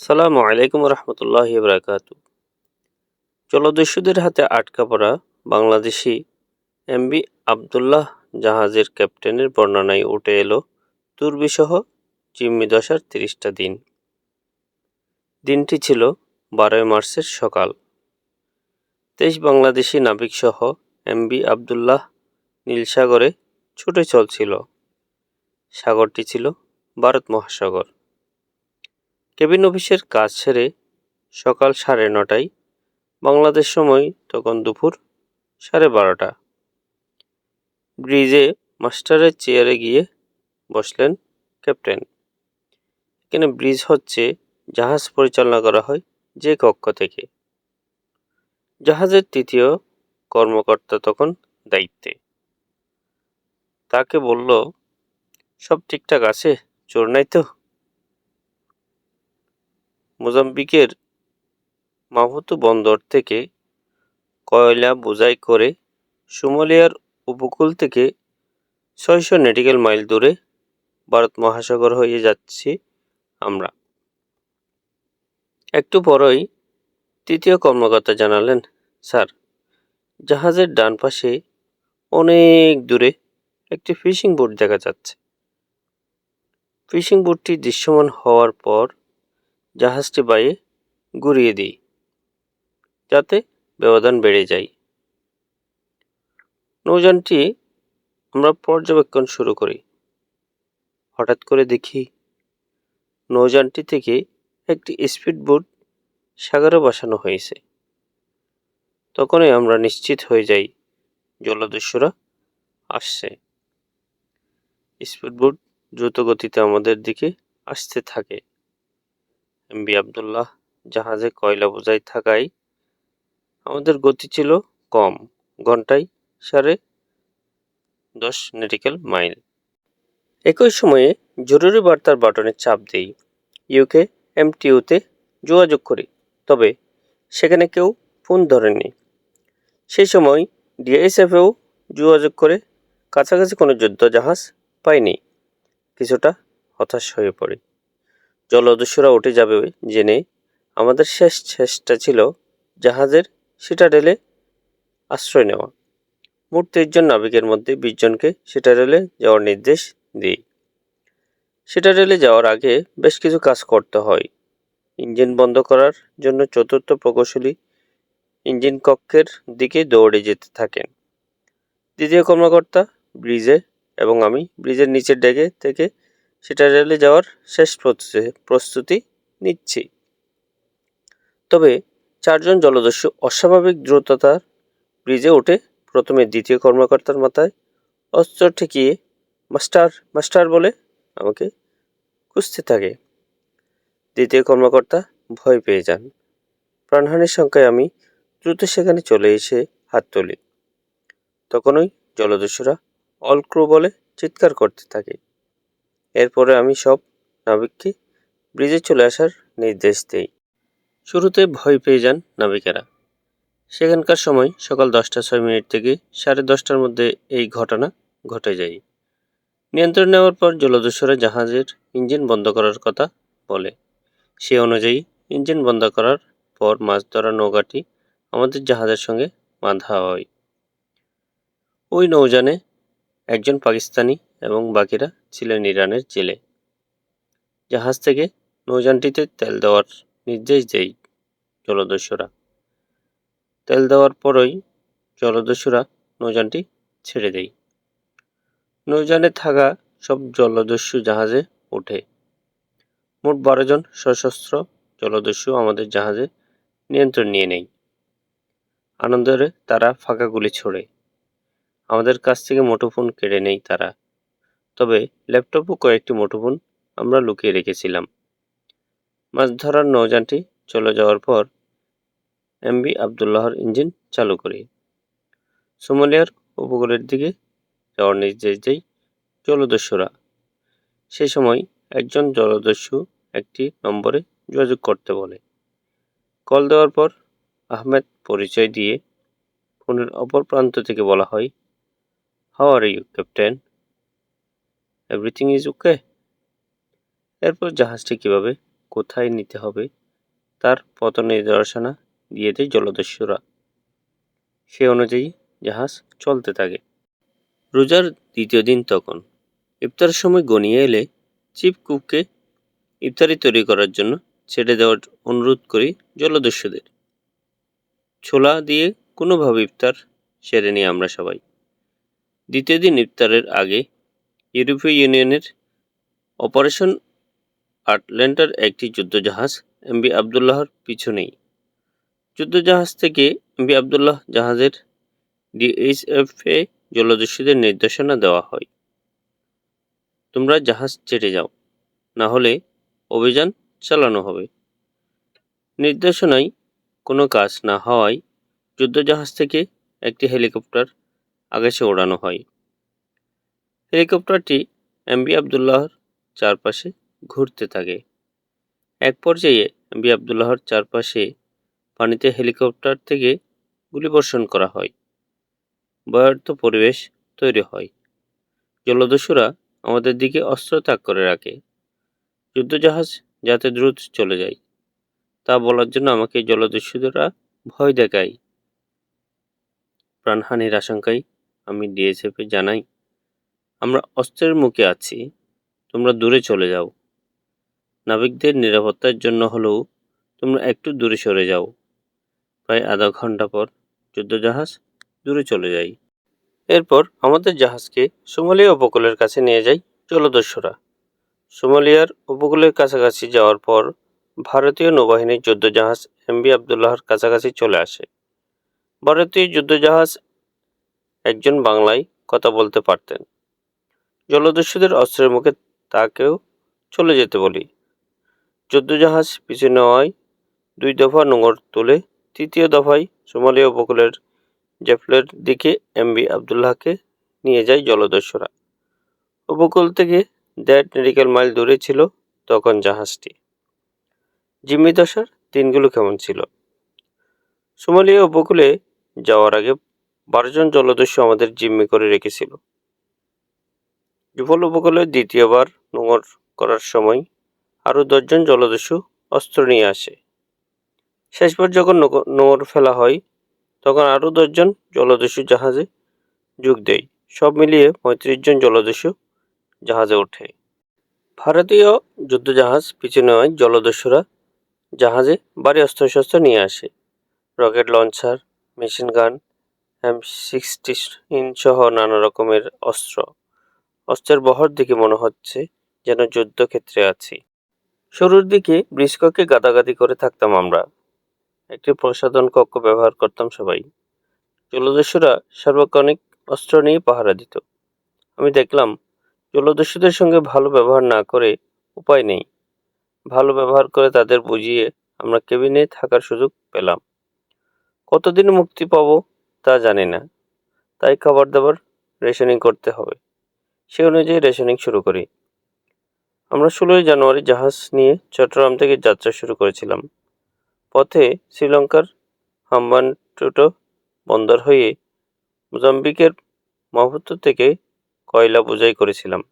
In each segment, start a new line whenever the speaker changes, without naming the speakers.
সালামু আলাইকুম রহমতুল্লাহ বরাকাত। জলদস্যুদের হাতে আটকা পড়া বাংলাদেশি এমবি আবদুল্লাহ জাহাজের ক্যাপ্টেনের বর্ণনায় উঠে এলো দুর্বিসহ জিম্মি দশার তিরিশটা দিন। দিনটি ছিল বারোই মার্চের সকাল। তেইশ বাংলাদেশি নাবিকসহ এমবি আবদুল্লাহ নীলসাগরে ছুটে চলছিল। সাগরটি ছিল ভারত মহাসাগর। কেবিন অফিসের কাজ সেরে সকাল সাড়ে নটায় বাংলাদেশ সময় তখন দুপুর সাড়ে বারোটা। ব্রিজে মাস্টারের চেয়ারে গিয়ে বসলেন ক্যাপ্টেন। এখানে ব্রিজ হচ্ছে জাহাজ পরিচালনা করা হয় যে কক্ষ থেকে। জাহাজের তৃতীয় কর্মকর্তা তখন দায়িত্বে। তাকে বলল, সব ঠিকঠাক আছে? চোর নাই তো? মোজাম্বিকের মাহুতু বন্দর থেকে কয়লা বোঝাই করে সোমালিয়ার উপকূল থেকে ছয়শো নেটিক্যাল মাইল দূরে ভারত মহাসাগর হয়ে যাচ্ছি আমরা। একটু পরই তৃতীয় কর্মকর্তা জানালেন, স্যার, জাহাজের ডান পাশে অনেক দূরে একটি ফিশিং বোট দেখা যাচ্ছে। ফিশিং বোটটি দৃশ্যমান হওয়ার পর জাহাজটি বাইয়ে ঘুরিয়ে দিই, যাতে ব্যবধান বেড়ে যায়। নৌযানটি আমরা পর্যবেক্ষণ শুরু করি। হঠাৎ করে দেখি নৌযানটি থেকে একটি স্পিড বোট সাগরে বসানো হয়েছে। তখনই আমরা নিশ্চিত হয়ে যাই জলদস্যুরা আসছে। স্পিড বোট দ্রুত গতিতে আমাদের দিকে আসতে থাকে। এমবি আবদুল্লাহ জাহাজে কয়লা বোঝাই থাকায় আমাদের গতি ছিল কম, ঘন্টায় সাড়ে দশ নেটিক্যাল মাইল একই সময়ে জরুরি বার্তার বাটনে চাপ দিই ইউকে এমটিউতে যোগাযোগ করি, তবে সেখানে কেউ ফোন ধরেনি সেই সময় ডিএসএফেও যোগাযোগ করে কাছাকাছি কোনো যুদ্ধ জাহাজ পাইনি, কিছুটা হতাশ হয়ে পড়ি। জলদস্যুরা উঠে যাবে জেনে আমাদের শেষ চেষ্টা ছিল জাহাজের সিটাডেলে আশ্রয় নেওয়া। মোট তেইশ জন নাবিকের মধ্যে বিশ জনকে সিটাডেলে যাওয়ার নির্দেশ দিই। সেটা সিটাডেলে যাওয়ার আগে বেশ কিছু কাজ করতে হয়। ইঞ্জিন বন্ধ করার জন্য চতুর্থ প্রকৌশলী ইঞ্জিন কক্ষের দিকে দৌড়ে যেতে থাকেন। দ্বিতীয় কর্মকর্তা ব্রিজে এবং আমি ব্রিজের নিচের ডেকে থেকে সেটা রেলে যাওয়ার শেষ প্রস্তুতি নিচ্ছি। তবে চারজন জলদস্যু অস্বাভাবিক দ্রুততার ব্রিজে উঠে প্রথমে দ্বিতীয় কর্মকর্তার মাথায় অস্ত্র ঠেকিয়ে মাস্টার মাস্টার বলে আমাকে খুঁজতে থাকে। দ্বিতীয় কর্মকর্তা ভয় পেয়ে যান। প্রাণহানির সংখ্যায় আমি দ্রুত সেখানে চলে এসে হাত তুলি। তখনই জলদস্যুরা অল ক্রু বলে চিৎকার করতে থাকে। এরপরে আমি সব নাবিককে ব্রিজে চলে আসার নির্দেশ দিই। শুরুতে ভয় পেয়ে যান নাবিকেরা। সেখানকার সময় সকাল দশটা ছয় মিনিট থেকে সাড়ে দশটার মধ্যে এই ঘটনা ঘটে যায়। নিয়ন্ত্রণ নেওয়ার পর জলদস্যুরা জাহাজের ইঞ্জিন বন্ধ করার কথা বলে। সে অনুযায়ী ইঞ্জিন বন্ধ করার পর মাছ ধরা নৌকাটি আমাদের জাহাজের সঙ্গে বাঁধা হয়। ওই নৌযানে একজন পাকিস্তানি এবং বাকিরা ছিলেন ইরানের জেলে। জাহাজ থেকে নৌযানটিতে তেল দেওয়ার নির্দেশ দেয় জলদস্যুরা। তেল দেওয়ার পরই জলদস্যুরা নৌযানটি ছেড়ে দেয়। নৌযানে থাকা সব জলদস্যু জাহাজে ওঠে। মোট বারো জন সশস্ত্র জলদস্যু আমাদের জাহাজে নিয়ন্ত্রণ নিয়ে নেয়। আনন্দরে তারা ফাঁকা গুলি ছোড়ে। আমাদের কাছ থেকে মুঠোফোন কেড়ে নেই তারা। তবে ল্যাপটপ ও কয়েকটি মুঠোফোন আমরা লুকিয়ে রেখেছিলাম। মাছ ধরার নৌযানটি চলে যাওয়ার পর এমবি আবদুল্লাহর ইঞ্জিন চালু করি। সোমালিয়ার উপকূলের দিকে যাওয়ার নির্দেশ দেয় জলদস্যুরা। সে সময় একজন জলদস্যু একটি নম্বরে যোগাযোগ করতে বলে। কল দেওয়ার পর আহমেদ পরিচয় দিয়ে ফোনের অপর প্রান্ত থেকে বলা হয় how are you captain everything is okay এরপর জাহাজটি কীভাবে কোথায় নিতে হবে, তার পথ নির্দেশনা দিয়ে দেয় জলদস্যুরা। সে অনুযায়ী জাহাজ চলতে থাকে। রোজার দ্বিতীয় দিন তখন ইফতারের সময় গনিয়ে এলে চিপ কুককে ইফতারি তৈরি করার জন্য ছেড়ে দেওয়ার অনুরোধ করি জলদস্যুদের। ছোলা দিয়ে কোনোভাবে ইফতার সেরে নিই আমরা সবাই। দ্বিতীয় দিন ইফতারের আগে ইউরোপীয় ইউনিয়নের অপারেশন আটল্যান্টার একটি যুদ্ধজাহাজ এমবি আবদুল্লাহর পিছনেই। যুদ্ধজাহাজ থেকে এমবি আবদুল্লাহ জাহাজের ডিএইচএফে জলদস্যুদের নির্দেশনা দেওয়া হয়। তোমরা জাহাজ ছেড়ে যাও, না হলে অভিযান চালানো হবে। নির্দেশনায় কোনো কাজ না হওয়ায় যুদ্ধজাহাজ থেকে একটি হেলিকপ্টার আকাশে ওড়ানো হয়। হেলিকপ্টারটি এমবি আবদুল্লাহর চারপাশে ঘুরতে থাকে। এক পর্যায়ে এমবি আবদুল্লাহর চারপাশে পানিতে হেলিকপ্টার থেকে গুলিবর্ষণ করা হয়। ভয়ার্থ পরিবেশ তৈরি হয়। জলদস্যুরা আমাদের দিকে অস্ত্র তাক করে রাখে। যুদ্ধজাহাজ যাতে দ্রুত চলে যায়, তা বলার জন্য আমাকে জলদস্যুরা ভয় দেখায়। প্রাণহানির আশঙ্কায় আমি ডিএসএফে জানাই, আমরা অস্ত্রের মুখে আছি, তোমরা দূরে চলে যাও। নাবিকদের নিরাপত্তার জন্য হলেও তোমরা একটু দূরে সরে যাও। প্রায় আধা ঘণ্টা পর যুদ্ধজাহাজ দূরে চলে যায় এরপর আমাদের জাহাজকে সোমালিয়া উপকূলের কাছে নিয়ে যায় জলদস্যুরা। সোমালিয়ার উপকূলের কাছাকাছি যাওয়ার পর ভারতীয় নৌবাহিনীর যুদ্ধজাহাজ এমবি আবদুল্লাহর কাছাকাছি চলে আসে। ভারতীয় যুদ্ধজাহাজ একজন বাংলায় কথা বলতে পারতেন। জলদস্যুদের অস্ত্রের মুখে তাকেও চলে যেতে বলি। যুদ্ধজাহাজ পিছু নেওয়ায় দুই দফা নোঙর তুলে তৃতীয় দফায় সোমালিয়া উপকূলের জেফলের দিকে এমবি আবদুল্লাহকে নিয়ে যায় জলদস্যুরা। উপকূল থেকে দেড় মেডিকেল মাইল দূরে ছিল তখন জাহাজটি। জিম্মি দশার দিনগুলো কেমন ছিল? সোমালিয়া উপকূলে যাওয়ার আগে বারোজন জলদস্যু আমাদের জিম্মি করে রেখেছিল। যুবল উপকূলে দ্বিতীয়বার নোঙর করার সময় আরও দশজন জলদস্যু অস্ত্র নিয়ে আসে। শেষবার যখন নোঙর ফেলা হয়, তখন আরও দশজন জলদস্যু জাহাজে যোগ দেয়। সব মিলিয়ে পঁয়ত্রিশ জন জলদস্যু জাহাজে ওঠে। ভারতীয় যুদ্ধজাহাজ পিছু নেওয়ায় জলদস্যুরা জাহাজে ভারী অস্ত্রশস্ত্র নিয়ে আসে। Rocket launcher machine gun M sixteen সহ নানা রকমের অস্ত্র। অস্ত্রের বহর দিকে মনে হচ্ছে যেন যুদ্ধক্ষেত্রে আছি। শুরুর দিকে বৃষ্ককে গাদাগাদি করে থাকতাম আমরা। একটি প্রসাধন কক্ষ ব্যবহার করতাম সবাই। জলদস্যুরা সার্বক্ষণিক অস্ত্র নিয়ে পাহারা দিত। আমি দেখলাম, জলদস্যুদের সঙ্গে ভালো ব্যবহার না করে উপায় নেই। ভালো ব্যবহার করে তাদের বুঝিয়ে আমরা কেবিনে থাকার সুযোগ পেলাম। কতদিন মুক্তি পাব তা জানি না। তাই খাবার দাবার রেশনিং করতে হবে। সে অনুযায়ী রেশনিং শুরু করি। আমরা ষোলোই জানুয়ারি জাহাজ নিয়ে চট্টগ্রাম থেকে যাত্রা শুরু করেছিলাম। পথে শ্রীলঙ্কার হাম্বানটোটো বন্দর হয়ে মোজাম্বিকের মাহবুত্ব থেকে কয়লা বোঝাই করেছিলাম।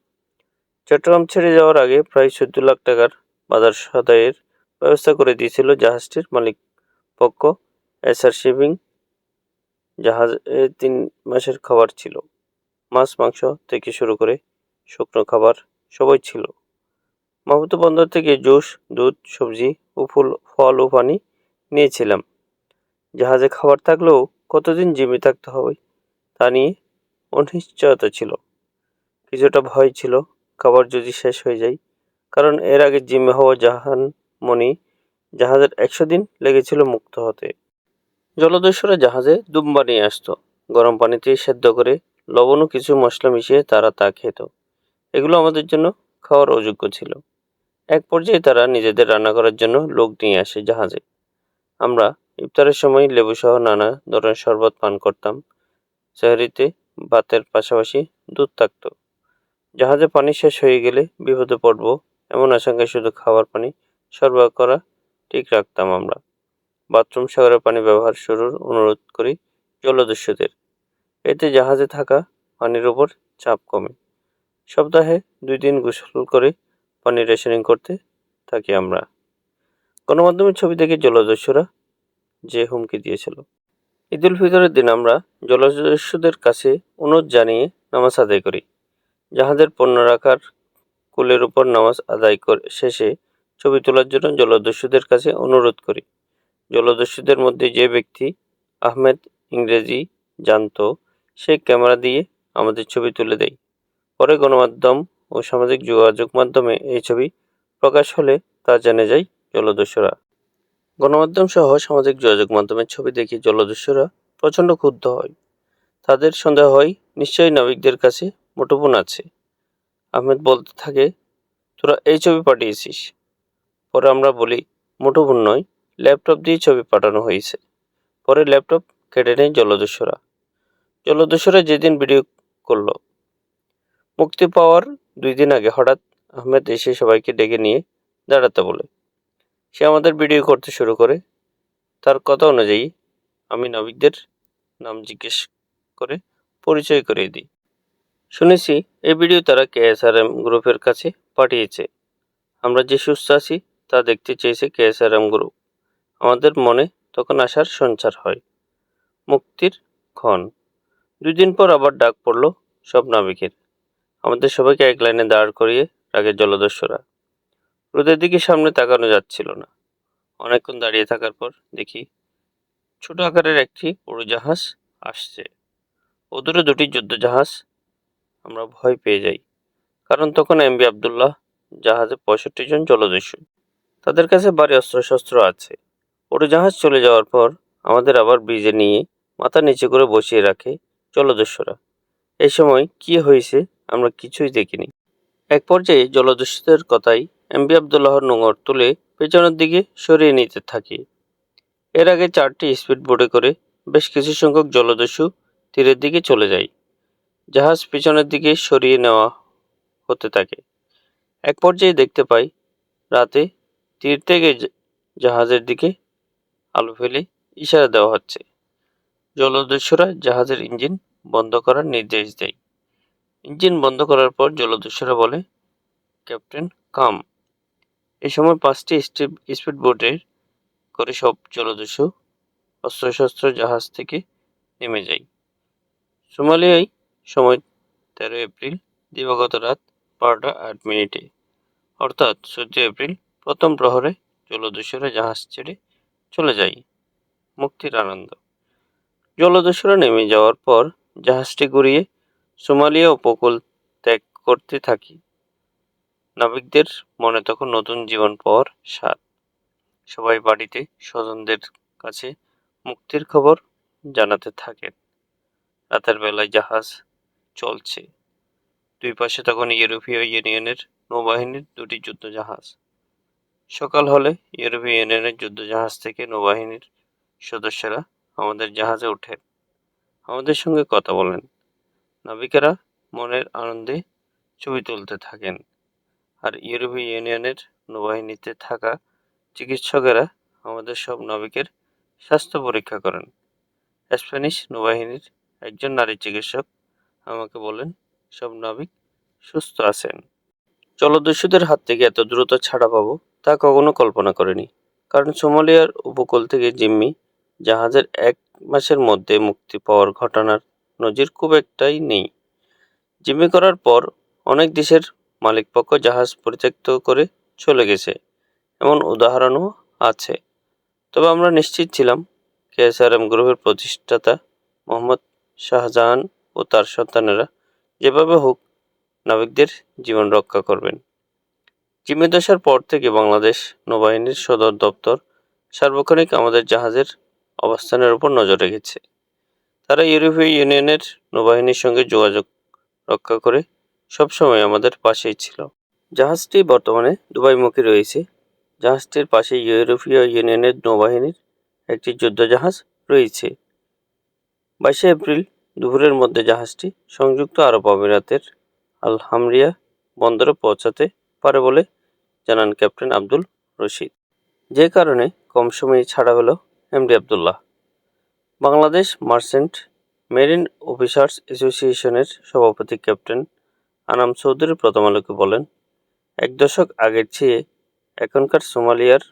চট্টগ্রাম ছেড়ে যাওয়ার আগে প্রায় চোদ্দ লাখ টাকার বাজার সদাইয়ের ব্যবস্থা করে দিয়েছিল জাহাজটির মালিক পক্ষ এসআর শিপিং জাহাজে তিন মাসের খাবার ছিল। মাছ, মাংস থেকে শুরু করে শুকনো খাবার সবই ছিল। মাহবুত বন্দর থেকে জুস, দুধ, সবজি ও ফুল, ফল ও পানি নিয়েছিলাম। জাহাজে খাবার থাকলেও কতদিন জিমে থাকতে হবে তা নিয়ে অনিশ্চয়তা ছিল। কিছুটা ভয় ছিল, খাবার যদি শেষ হয়ে যায়, কারণ এর আগে জিমে হওয়া জাহান মনি জাহাজের একশো দিন লেগেছিল মুক্ত হতে। জলদস্যুরা জাহাজে দুম বানিয়ে আসতো। গরম পানিতে সেদ্ধ করে লবণ ও কিছু মশলা মিশিয়ে তারা তা খেত। এগুলো আমাদের জন্য খাওয়ার অযোগ্য ছিল। এক পর্যায়ে তারা নিজেদের রান্না করার জন্য লোক নিয়ে আসে জাহাজে। আমরা ইফতারের সময় লেবুসহ নানা ধরনের শরবত পান করতাম। সেহরিতে ভাতের পাশাপাশি দুধ থাকত। জাহাজে পানি শেষ হয়ে গেলে বিপদে পড়ব এমন আশঙ্কায় শুধু খাবার পানি সরবরাহ করা ঠিক রাখতাম আমরা। বাথরুম সাগরের পানি ব্যবহার শুরুর অনুরোধ করি জলদস্যুদের। এতে জাহাজে থাকা পানির ওপর চাপ কমে। সপ্তাহে দুই দিন গোসল করে পানি রেশনিং করতে থাকি আমরা। গণমাধ্যমের ছবি দেখে জলদস্যুরা যে হুমকি দিয়েছিল। ঈদ উল ফিতরের দিন আমরা জলদস্যুদের কাছে অনুরোধ জানিয়ে নামাজ আদায় করি। জাহাজের পণ্য রাখার কুলের উপর নামাজ আদায় করে, শেষে ছবি তোলার জন্য জলদস্যুদের কাছে অনুরোধ করি। জলদস্যুদের মধ্যে যে ব্যক্তি আহমেদ ইংরেজি জানতো, সে ক্যামেরা দিয়ে আমাদের ছবি তুলে দেয়। পরে গণমাধ্যম ও সামাজিক যোগাযোগ মাধ্যমে এই ছবি প্রকাশ হলে তা জেনে যায় জলদস্যুরা। গণমাধ্যম সহ সামাজিক যোগাযোগ মাধ্যমের ছবি দেখে জলদস্যুরা প্রচণ্ড ক্ষুব্ধ হয়। তাদের সন্দেহ হয়, নিশ্চয়ই নাবিকদের কাছে মুঠোফোন আছে। আহমেদ বলতে থাকে, তোরা এই ছবি পাঠিয়েছিস। পরে আমরা বলি মুঠোফোন নয় ল্যাপটপ দিয়ে ছবি পাঠানো হয়েছে। পরে ল্যাপটপ কেটে নেয় জলদস্যুরা। জলদস্যুরা যেদিন ভিডিও করল, মুক্তি পাওয়ার দুই দিন আগে হঠাৎ আহমেদ এসে সবাইকে ডেকে নিয়ে দাঁড়াতে বলে, সে আমাদের ভিডিও করতে শুরু করে। তার কথা অনুযায়ী আমি নাবিকদের নাম জিজ্ঞেস করে পরিচয় করিয়ে দিই। শুনেছি এই ভিডিও তারা কেএসআরএম গ্রুপের কাছে পাঠিয়েছে। আমরা যে সুস্থ আছি, তা দেখতে চেয়েছে কেএসআরএম গ্রুপ। আমাদের মনে তখন আসার সঞ্চার হয়। মুক্তির ক্ষণ। দুই দিন পর আবার ডাক পড়ল সব নাবিকের। আমাদের সবাইকে এক লাইনে দাঁড় করিয়ে রাগের জলদস্যুরা। রোদের দিকে সামনে তাকানো যাচ্ছিল না। অনেকক্ষণ দাঁড়িয়ে থাকার পর দেখি ছোট আকারের একটি উড়োজাহাজ আসছে। ওদূরে দুটি যুদ্ধ জাহাজ আমরা ভয় পেয়ে যাই, কারণ তখন এমবি আবদুল্লাহ জাহাজে পঁয়ষট্টি জন জলদস্যু। তাদের কাছে বাড়ি অস্ত্রশস্ত্র আছে। উড়োজাহাজ চলে যাওয়ার পর আমাদের আবার ব্রিজে নিয়ে মাথা নিচে করে বসিয়ে রাখে জলদস্যুরা। এই সময় কি হয়েছে আমরা কিছুই দেখিনি। এক পর্যায়ে জলদস্যুদের কথাই এমবি আবদুল্লাহর নোঙর তুলে পেছনের দিকে সরিয়ে নিতে থাকি। এর আগে চারটি স্পিড বোটে করে বেশ কিছু সংখ্যক জলদস্যু তীরের দিকে চলে যায়। জাহাজ পিছনের দিকে সরিয়ে নেওয়া হতে থাকে। এক পর্যায়ে দেখতে পাই রাতে তীর থেকে জাহাজের দিকে আলো ফেলে ইশারা দেওয়া হচ্ছে। জলদস্যুরা জাহাজের ইঞ্জিন বন্ধ করার নির্দেশ দেয়। ইঞ্জিন বন্ধ করার পর জলদস্যুরা বলে, ক্যাপ্টেন, কাম। এই সময় পাঁচটি স্পিড বোটের করে সব জলদস্যু অস্ত্রশস্ত্র জাহাজ থেকে নেমে যায়। সোমালিয়ায় সময় তেরো এপ্রিল, দিবাগত রাত বারোটা আট মিনিটে। অর্থাৎ চোদ্দ এপ্রিল, প্রথম প্রহরে জলদস্যুরা জাহাজ ছেড়ে চলে যাই। মুক্তির আনন্দ। জলদস্যুরা নেমে যাওয়ার পর জাহাজটি ঘুরিয়ে সোমালিয়া উপকূল ত্যাগ করতে থাকি। নাবিকদের মনে তখন নতুন জীবন পাওয়ার স্বাদ। সবাই বাড়িতে স্বজনদের কাছে মুক্তির খবর জানাতে থাকেন। রাতের বেলায় জাহাজ চলছে। দুই পাশে তখন ইউরোপীয় ইউনিয়নের নৌবাহিনীর দুটি যুদ্ধ জাহাজ সকাল হলে ইউরোপীয় ইউনিয়নের যুদ্ধ জাহাজ থেকে নৌবাহিনীর সদস্যরা আমাদের জাহাজে ওঠেন আমাদের সঙ্গে কথা বলেন। নাবিকেরা মনের আনন্দে ছবি তুলতে থাকেন আর ইউরোপীয় ইউনিয়নের নৌবাহিনীতে থাকা চিকিৎসকেরা আমাদের সব নাবিকের স্বাস্থ্য পরীক্ষা করেন। স্প্যানিশ নৌবাহিনীর একজন নারী চিকিৎসক আমাকে বলেন, সব নাবিক সুস্থ আছেন। জলদস্যুদের হাত থেকে এত দ্রুত ছাড়া পাবো কখনো কল্পনা করেনি। কারণ সোমালিয়ার উপকূল থেকে জিম্মি জাহাজের এক মাসের মধ্যে মুক্তি পাওয়ার ঘটনার নজির খুব একটাই নেই। জিম্মি করার পর অনেক দেশের মালিকপক্ষ জাহাজ পরিত্যক্ত করে চলে গেছে। এমন উদাহরণও আছে। তবে আমরা নিশ্চিত ছিলাম কেএসআরএম গ্রুপের প্রতিষ্ঠাতা মোহাম্মদ শাহজাহান ও তার সন্তানেরা যেভাবে হোক নাবিকদের জীবন রক্ষা করবেন। জিম্মিদশার পর থেকে বাংলাদেশ নৌবাহিনীর সদর দপ্তর সার্বক্ষণিক আমাদের জাহাজের অবস্থানের উপর নজর রেখেছে। তারা ইউরোপীয় ইউনিয়নের নৌবাহিনীর সঙ্গে যোগাযোগ রক্ষা করে সবসময় আমাদের পাশেই ছিল। জাহাজটি বর্তমানে দুবাইমুখী রয়েছে। জাহাজটির পাশে ইউরোপীয় ইউনিয়নের নৌবাহিনীর একটি যুদ্ধজাহাজ রয়েছে। বাইশে এপ্রিল দুপুরের মধ্যে জাহাজটি সংযুক্ত আরব আমিরাতের আল হামরিয়া বন্দরে পৌঁছাতে পারে বলে জানান ক্যাপ্টেন আব্দুল রশিদ। যে কারণে কম সময়ে ছাড়া হলো MD Abdullah. Bangladesh merchant marine officers অ্যাসোসিয়েশনের সভাপতি ক্যাপ্টেন আনাম চৌধুরী প্রথম আলোকে বলেন, এক দশক আগের চেয়ে এখনকার সোমালিয়ার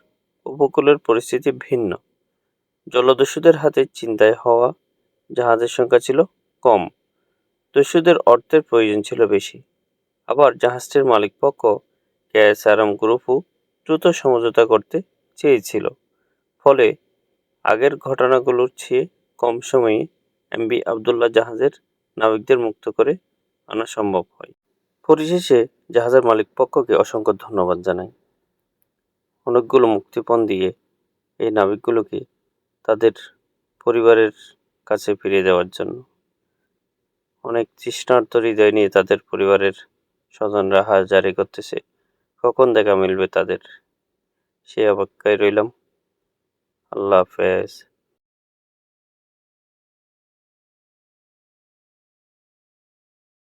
উপকূলের পরিস্থিতি ভিন্ন। জলদস্যুদের হাতে চিন্তায় হওয়া জাহাজের সংখ্যা ছিল কম। দস্যুদের অর্থের প্রয়োজন ছিল বেশি। আবার জাহাজটির মালিকপক্ষ কেএসআরএম গ্রুপও দ্রুত সমঝোতা করতে চেয়েছিল। ফলে আগের ঘটনাগুলোর চেয়ে কম সময়ে এমবি আবদুল্লাহ জাহাজের নাবিকদের মুক্ত করে আনা সম্ভব হয়। পরিশেষে জাহাজের মালিকপক্ষকে অসংখ্য ধন্যবাদ জানাই। অনেকগুলো মুক্তিপণ দিয়ে এই নাবিকগুলোকে তাদের পরিবারের কাছে ফিরিয়ে দেওয়ার জন্য। অনেক তৃষ্ণার্ত হৃদয় নিয়ে তাদের পরিবারের স্বজনরা হাত জারি করতেছে কখন দেখা মিলবে তাদের? সে অপেক্ষায় রইলাম। আল্লাহ হাফেজ।